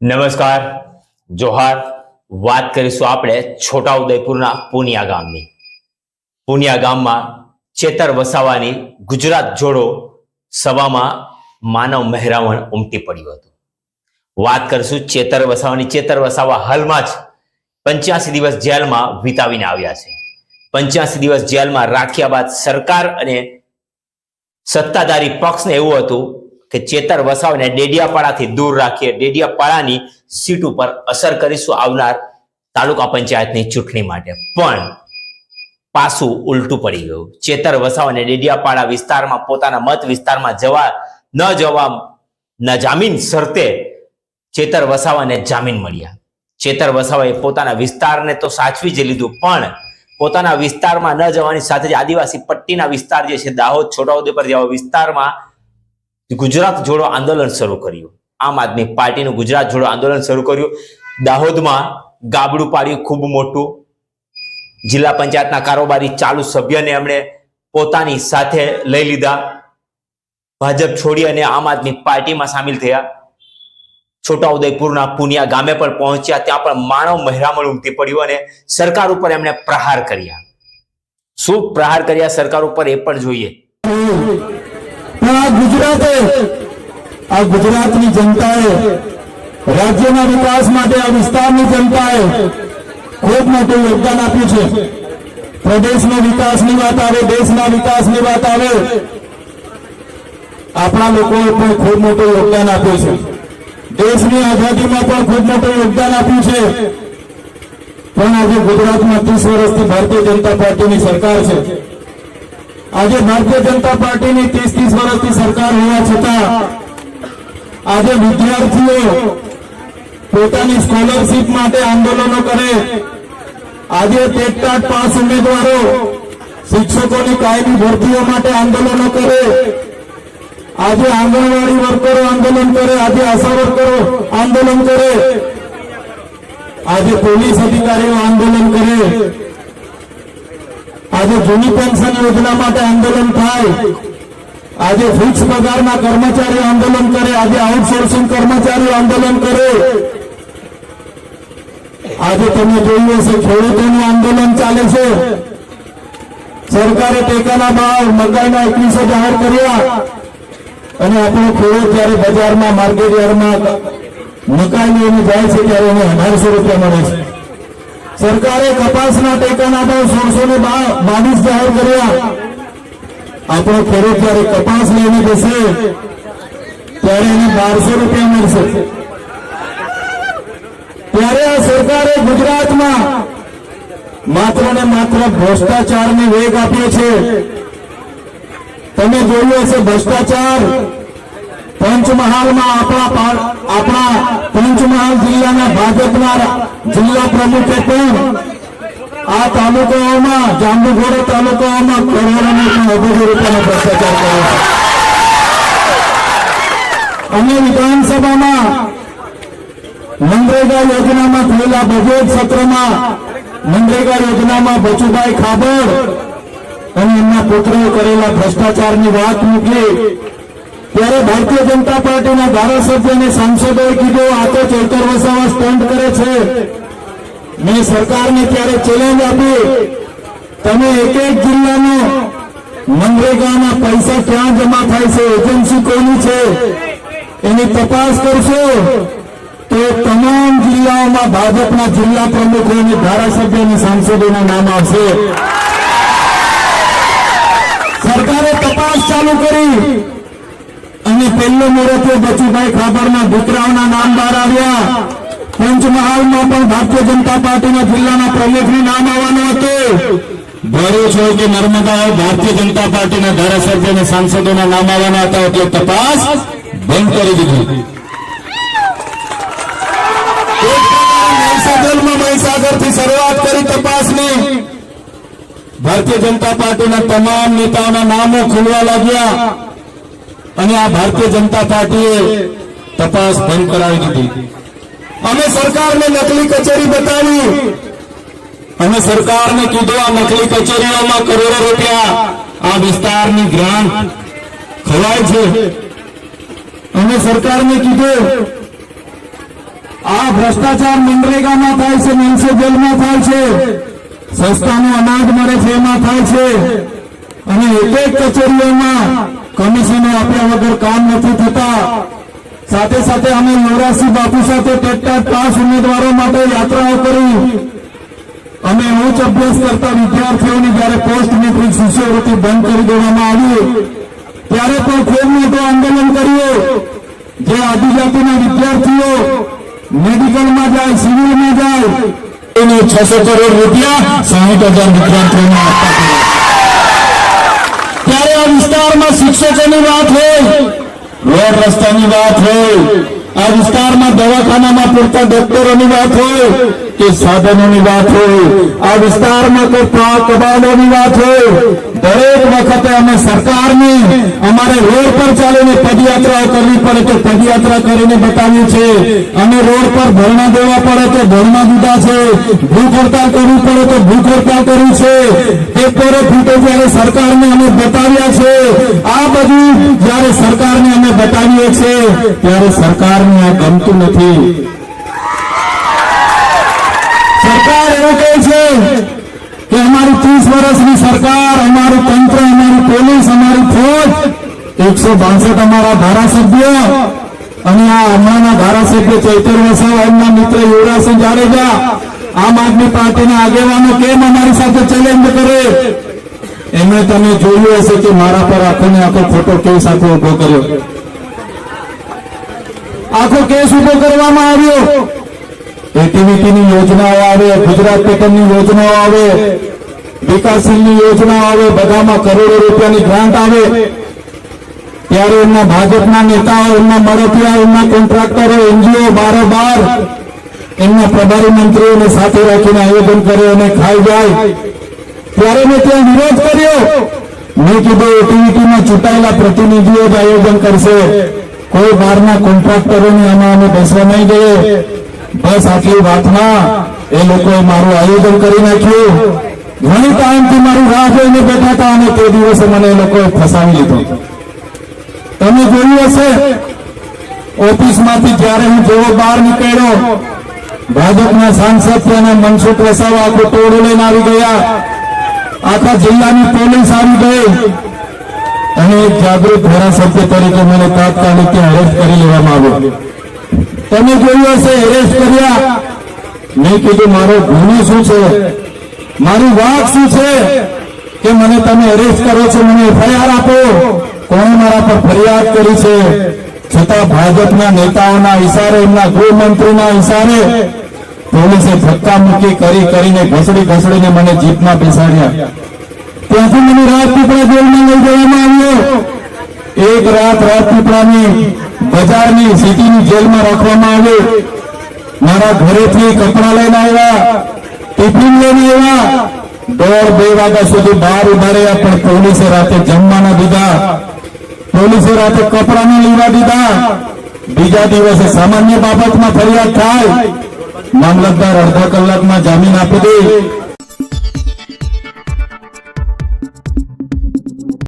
નમસ્કાર, જોહાર. વાત કરીશું આપણે છોટાઉદેપુરના પુનિયા ગામની. પુનિયા ગામમાં ચેતર વસાવાની ગુજરાત જોડો સભામાં માનવ મહેરામણ ઉમટી પડ્યું હતું. વાત કરીશું ચેતર વસાવાની. ચેતર વસાવા હાલમાં જ પંચ્યાસી દિવસ જેલમાં વિતાવીને આવ્યા છે. પંચ્યાસી દિવસ જેલમાં રાખ્યા બાદ સરકાર અને સત્તાધારી પક્ષને એવું હતું કે ચેતર વસાવને ડેડિયાપાડાથી દૂર રાખીએ. ડેડિયાપાડાની સીટ ઉપર અસર કરીશું આવનાર તાલુકા પંચાયતની ચૂંટણી માટે. પણ પાછું ઉલટું પડી ગયું. ચેતર વસાવાને ડેડિયાપાડા વિસ્તારમાં પોતાના મત વિસ્તારમાં જવા ન જવા ન જામીન શરતે ચેતર વસાવાને જામીન મળ્યા. ચેતર વસાવાએ પોતાના વિસ્તારને તો સાચવી જ લીધું, પણ પોતાના વિસ્તારમાં ન જવાની સાથે જ આદિવાસી પટ્ટીના વિસ્તાર જે છે, દાહોદ છોટાઉદેપુર જેવા વિસ્તારમાં ગુજરાત જોડો આંદોલન શરૂ કર્યું. આમ આદમી પાર્ટીનું ગુજરાત જોડો આંદોલન શરૂ કર્યું. દાહોદમાં ગાબડું પાડ્યું ખૂબ મોટું. જિલ્લા પંચાયતના કારોબારી ચાલુ સભ્યને એમણે પોતાની સાથે લઈ લીધા. ભાજપ છોડી અને આમ આદમી પાર્ટીમાં સામેલ થયા. છોટાઉદેપુરના પુનિયા ગામે પણ પહોંચ્યા. ત્યાં પણ માનવ મહેરામણ ઉમટી પડ્યું અને સરકાર ઉપર એમણે પ્રહાર કર્યા. શું પ્રહાર કર્યા? સરકાર ઉપર એ પણ જોઈએ. પણ આ ગુજરાતે, આ ગુજરાતની જનતાએ, રાજ્યના વિકાસ માટે આ વિસ્તારની જનતાએ ખૂબ મોટું યોગદાન આપ્યું છે. પ્રદેશના વિકાસની વાત આવે, દેશના વિકાસની વાત આવે, આપણા લોકોએ પણ ખૂબ મોટું યોગદાન આપ્યું છે. દેશની આઝાદીમાં પણ ખૂબ મોટું યોગદાન આપ્યું છે. પણ આજે ગુજરાતમાં ત્રીસ વર્ષથી ભારતીય જનતા પાર્ટીની સરકાર છે. આજે ભારતીય જનતા પાર્ટીની ત્રીસ ત્રીસ વર્ષની સરકાર હોવા છતાં આજે વિદ્યાર્થીઓ પોતાની સ્કોલરશીપ માટે આંદોલનો કરે. આજે ટેટટાટ પાસ ઉમેદવારો શિક્ષકોની કાયમી ભરતીઓ માટે આંદોલનો કરે. આજે આંગણવાડી વર્કરો આંદોલન કરે, આજે આશા વર્કરો આંદોલન કરે. આજે પોલીસ અધિકારીઓ આંદોલન કરે. આજે જૂની પેન્શન યોજના માટે આંદોલન થાય. આજે ફિક્સ પગારના કર્મચારીઓ આંદોલન કરે. આજે આઉટસોર્સિંગ કર્મચારીઓ આંદોલન કરે. આજે તમે જોયું હશે, ખેડૂતોનું આંદોલન ચાલે છે. સરકારે ટેકાના ભાવ મકાઈના એકવીસો જાહેર કર્યા. અને આપણો ખેડૂત જયારે બજારમાં માર્કેટ યાર્ડમાં મકાઈ લઈને જાય છે, ત્યારે એને અઢારસો રૂપિયા મળે છે સરકારે કપાસના ટેકાના ભાવ સોળસો ને બાવીસ જાહેર કર્યા. આપણો ખેડૂત જયારે કપાસ લઈને જશે ત્યારે એને બારસો રૂપિયા મળશે. ત્યારે આ સરકારે ગુજરાતમાં માત્ર ને માત્ર ભ્રષ્ટાચારને વેગ આપ્યો છે. તમે જોયું હશે ભ્રષ્ટાચાર પંચમહાલમાં આપણા આપણા પંચમહાલ જિલ્લાના ભાજપના જિલ્લા પ્રમુખે પણ આ તાલુકાઓમાં, જાંબુઘોડા તાલુકાઓમાં કરોડોની પણ રૂપિયાનો ભ્રષ્ટાચાર કર્યો અને વિધાનસભામાં મનરેગા યોજનામાં થયેલા બજેટ સત્રમાં મનરેગા યોજનામાં બચુભાઈ ખાબડ અને એમના પુત્રોએ કરેલા ભ્રષ્ટાચારની વાત મૂકી ત્યારે ભારતીય જનતા પાર્ટીના ધારાસભ્ય અને સાંસદોએ કીધું, આ તો ચેતર વસાવા સ્ટન્ટ કરે છે. મેં સરકારને ત્યારે ચેલેન્જ આપી. તમે એક એક જિલ્લાનો મનરેગાના પૈસા ક્યાં જમા થાય છે? એજન્સી કોની છે? એની તપાસ કરશો તો તમામ જિલ્લાઓમાં ભાજપના જિલ્લા પ્રમુખો અને ધારાસભ્ય અને સાંસદોના નામ આવશે. સરકારે તપાસ ચાલુ કરી. અને પહેલો મોરચો બચુભાઈ ખાબરના દીકરાઓના નામ બહાર આવ્યા. પંચમહાલમાં પણ ભારતીય જનતા પાર્ટીના જિલ્લાના પ્રમુખનું નામ આવવાનું હતું. ભરૂચ હોય કે નર્મદા ભારતીય જનતા પાર્ટીના ધારાસભ્ય અને સાંસદોના નામ આવવાના હતા એટલે તપાસ બંધ કરી દીધી. મહીસાગરથી શરૂઆત કરી તપાસની. ભારતીય જનતા પાર્ટીના તમામ નેતાઓના નામો ખુલવા લાગ્યા. અને આ ભારતીય જનતા પાર્ટીએ તપાસ બંધ કરાવી દીધી. અમે સરકારને નકલી કચેરી બતાવી. અમે સરકારને કીધું, આ નકલી કચેરીઓમાં કરોડો રૂપિયા આ વિસ્તારની ગ્રાન્ટ ખવાય છે. અમે સરકારને કીધું, આ ભ્રષ્ટાચાર મનરેગામાં થાય છે મેન્સો જેલમાં થાય છે, સંસ્થાનું અનાજ મળે છે, એમાં થાય છે. અને એક એક કચેરીઓમાં કમિશનો આપ્યા વગર કામ નથી થતા. સાથે સાથે અમે નવરાસી બાપુ સાથે ટેટટાટ પાસ ઉમેદવારો માટે યાત્રાઓ કરી. અમે ઉચ્ચ અભ્યાસ કરતા વિદ્યાર્થીઓની જયારે પોસ્ટ મેટ્રિક શિષ્યવૃત્તિ બંધ કરી દેવામાં આવી, ત્યારે પણ ખૂબ મોટું આંદોલન કર્યું. જે આદિજાતિના વિદ્યાર્થીઓ મેડિકલમાં જાય, સિવિલમાં જાય છસો કરોડ રૂપિયા સાહીઠ હજાર વિદ્યાર્થીઓને આપતા કર્યા. ત્યારે આ વિસ્તારમાં શિક્ષકોની વાત હોય, રોડ રસ્તાની વાત હોય, આ વિસ્તારમાં દવાખાનામાં પૂરતા ડોક્ટરોની વાત હોય કે સાધનોની વાત હોય, આ વિસ્તારમાં કોઈ કબાલોની વાત હોય દરેક વખતે અમે સરકારને અમારે રોડ પર ચાલીને પદયાત્રાઓ કરવી પડે તો પદયાત્રા કરીને બતાવ્યું છે અમે રોડ પર ધરણા દેવા પડે તો ધરણા દીધા છે. ભૂખ હડતાલ કરવી પડે તો ભૂખ હડતાલ કરવી છે. પેપરો ફૂટે જયારે સરકારને અમે બતાવ્યા છે. આ બધું જયારે સરકારને અમે બતાવીએ છે ત્યારે સરકારને આ ગમતું નથી. સરકાર એવું કહે છે કે અમારી ત્રીસ વર્ષની સરકાર, અમારું તંત્ર, અમારી પોલીસ, અમારી ફોજ, એકસો બાસઠ અમારા ધારાસભ્ય અને આ હમણાંના ધારાસભ્ય ચૈતર વસાવા એમના મિત્ર યુવરાજસિંહ જાડેજા, આમ આદમી પાર્ટીના આગેવાનો કેમ અમારી સાથે ચેલેન્જ કરે? એમણે તમે જોયું હશે કે મારા પર આખો ને આખો ખોટો કેસ આખો ઊભો કર્યો. આખો કેસ ઊભો કરવામાં આવ્યો. એટીવીટીની યોજનાઓ આવે, ગુજરાત પેટર્નની યોજનાઓ આવે, વિકાસશીલની યોજનાઓ આવે, બધામાં કરોડો રૂપિયાની ગ્રાન્ટ આવે. ત્યારે એમના ભાજપના નેતાઓ, એમના મળતિયા, એમના કોન્ટ્રાક્ટરો એનજીઓ બારોબાર એમના પ્રભારી મંત્રીઓને સાથે રાખીને આયોજન કરે અને ખાઈ જાય. ત્યારે મેં ત્યાં વિરોધ કર્યો. મેં કીધું એટીવીટીમાં ચૂંટાયેલા પ્રતિનિધિઓ જ આયોજન કરશે. કોઈ બહારના કોન્ટ્રાક્ટરોને આમાં અમે બેસવા નહીં દઈએ. બસ આટલી વાતમાં એ લોકોએ મારું આયોજન કરી નાખ્યું. ઘણી ટાઈમથી મારી રાહ જોઈને બેઠા હતા અને તે દિવસે મને એ લોકોએ ફસાવી લીધો. તમે જોયું હશે, ઓફિસમાંથી જ્યારે હું જેવો બહાર નીકળ્યો, ભાજપના સાંસદ ત્યાંના મનસુખ વસાવા આખું ટોળું લઈને આવી ગયા. આખા જિલ્લાની પોલીસ આવી ગઈ. અને એક જાગૃત ધારાસભ્ય તરીકે મને તાત્કાલિક અરેસ્ટ કરી લેવામાં આવ્યો. તમે જોયું હશે એરેસ્ટ કર્યા. મેં કીધું, મારો ગુનો શું છે? મારી વાત શું છે? કે મને તમે એરેસ્ટ કરો છો, મને એફઆઈઆર આપો. કોણે મારા પર ફરિયાદ કરી છે? છતાં ભાજપના નેતાઓના ઇશારે એમના ગૃહમંત્રીના ઇશારે પોલીસે ધક્કા મૂકી કરી, કરીને ઘસડી ઘસડીને મને જીપમાં બેસાડ્યા. ત્યાંથી મને રાજપીપળા જેલમાં લઈ જવામાં આવ્યો. એક રાત રાજપીપળાની બજારની સિટીની જેલમાં રાખવામાં આવ્યો મારા ઘરેથી કપડા લઈને આવ્યા, ટિફિન લઈને આવ્યા. દોઢ બે વાગ્યા સુધી બહાર ઊભા પણ પોલીસે રાતે જમવાના દીધા. પોલીસે રાતે કપડા ને લેવા દીધા. બીજા દિવસે સામાન્ય બાબતમાં ફરિયાદ થાય. મામલતદાર અડધા કલાકમાં જામીન આપી દે.